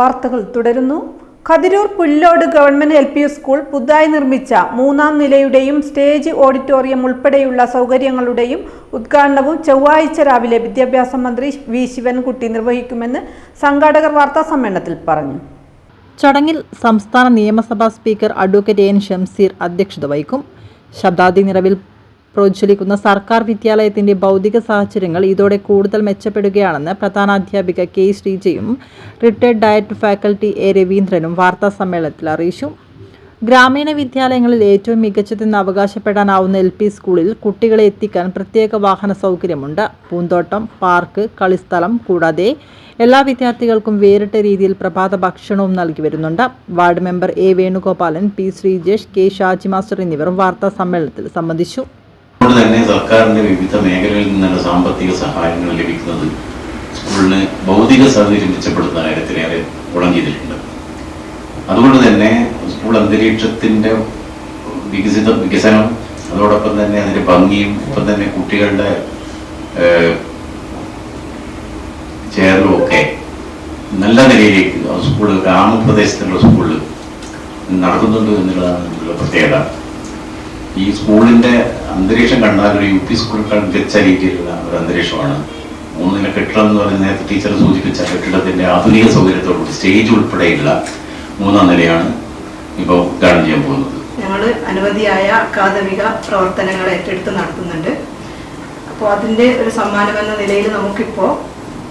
വാർത്തകൾ തുടരുന്നു. Kathiroor Pullode government L P school പുതുതായി നിർമ്മിച്ച മൂന്നാം നിലയുടെയും സ്റ്റേജ് ഓഡിറ്റോറിയം ഉൾപ്പെടെയുള്ള സൗകര്യങ്ങളുടെയും ഉദ്ഘാടനവും ചൊവ്വാഴ്ച രാവിലെ വിദ്യാഭ്യാസ മന്ത്രി വി ശിവൻകുട്ടി നിർവഹിക്കുമെന്ന് സംഘാടകർ വാർത്താ സമ്മേളനത്തിൽ പറഞ്ഞു. ചടങ്ങിൽ സംസ്ഥാന നിയമസഭാ സ്പീക്കർ അഡ്വക്കേറ്റ് എൻ ഷംസീർ അധ്യക്ഷത വഹിക്കും. ശബ്ദാതി നിറവിൽ പ്രോജ്വലിക്കുന്ന സർക്കാർ വിദ്യാലയത്തിന്റെ ഭൗതിക സാഹചര്യങ്ങൾ ഇതോടെ കൂടുതൽ മെച്ചപ്പെടുകയാണെന്ന് പ്രധാനാധ്യാപിക കെ ശ്രീജയും റിട്ടയർഡ് ഡയറ്റ് ഫാക്കൽറ്റി എ രവീന്ദ്രനും വാർത്താ സമ്മേളനത്തിൽ അറിയിച്ചു. ഗ്രാമീണ വിദ്യാലയങ്ങളിൽ ഏറ്റവും മികച്ചതെന്ന് അവകാശപ്പെടാനാവുന്ന എൽ പി സ്കൂളിൽ കുട്ടികളെ എത്തിക്കാൻ പ്രത്യേക വാഹന സൗകര്യമുണ്ട്. പൂന്തോട്ടം പാർക്ക് കളിസ്ഥലം കൂടാതെ എല്ലാ വിദ്യാർത്ഥികൾക്കും വേറിട്ട രീതിയിൽ പ്രഭാത ഭക്ഷണവും നൽകി വരുന്നുണ്ട്. Ward member A Venugopalan P Sreejesh K Shaji master എന്നിവർ വാർത്താ സമ്മേളനത്തിൽ സംബന്ധിച്ചു. അതുകൊണ്ട് തന്നെ സർക്കാരിന്റെ വിവിധ മേഖലകളിൽ നിന്നുള്ള സാമ്പത്തിക സഹായങ്ങൾ ലഭിക്കുന്നത് സ്കൂളിന് ഭൗതിക സൗകര്യം മെച്ചപ്പെടുത്തുന്ന കാര്യത്തിലേറെ ഗുണം ചെയ്തിട്ടുണ്ട് അതുകൊണ്ട് തന്നെ സ്കൂൾ അന്തരീക്ഷത്തിന്റെ വികസിത വികസനം അതോടൊപ്പം തന്നെ അതിന്റെ ഭംഗിയും ഒപ്പം തന്നെ കുട്ടികളുടെ ചേരലും ഒക്കെ നല്ല നിലയിലേക്ക് സ്കൂൾ ഗ്രാമപ്രദേശത്തുള്ള സ്കൂളിൽ നടക്കുന്നുണ്ട് എന്നുള്ളതാണ് പ്രത്യേകത. ഈ സ്കൂളിന്റെ അന്തരീക്ഷം കണ്ടാൽ ഒരു യു പി സ്കൂളിനേക്കാൾ മികച്ച രീതിയിലുള്ള ഒരു അന്തരീക്ഷമാണ്. മൂന്ന് നില കെട്ടിടം എന്ന് പറയുന്ന നേരത്തെ ടീച്ചർ സൂചിപ്പിച്ച കെട്ടിടത്തിന്റെ ആധുനിക സൗകര്യത്തോടുകൂടി സ്റ്റേജ് ഉൾപ്പെടെയുള്ള മൂന്നാം നിലയാണ് ഇപ്പോൾ ഉദ്ഘാടനം ചെയ്യാൻ പോകുന്നത്. ഞങ്ങൾ അനവധിയായ അക്കാദമിക പ്രവർത്തനങ്ങൾ ഏറ്റെടുത്ത് നടത്തുന്നുണ്ട്. അപ്പോൾ അതിന്റെ ഒരു സമ്മാനം എന്ന നിലയിൽ നമുക്കിപ്പോൾ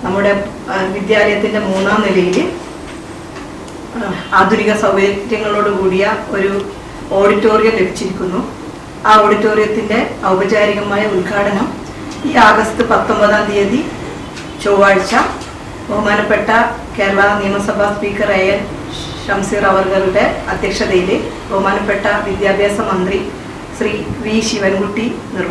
നമ്മുടെ വിദ്യാലയത്തിന്റെ മൂന്നാം നിലയിൽ ആധുനിക സൗകര്യങ്ങളോട് കൂടിയ ഒരു ഓഡിറ്റോറിയം ലഭിച്ചിരിക്കുന്നു. ആ ഓഡിറ്റോറിയത്തിന്റെ ഔപചാരികമായ ഉദ്ഘാടനം ഈ ആഗസ്റ്റ് പത്തൊമ്പതാം തീയതി ചൊവ്വാഴ്ച ബഹുമാനപ്പെട്ട കേരള നിയമസഭാ സ്പീക്കർ എ എൻ ഷംസീർ അവർഗറുടെ അധ്യക്ഷതയിൽ ബഹുമാനപ്പെട്ട വിദ്യാഭ്യാസ മന്ത്രി ശ്രീ വി ശിവൻകുട്ടി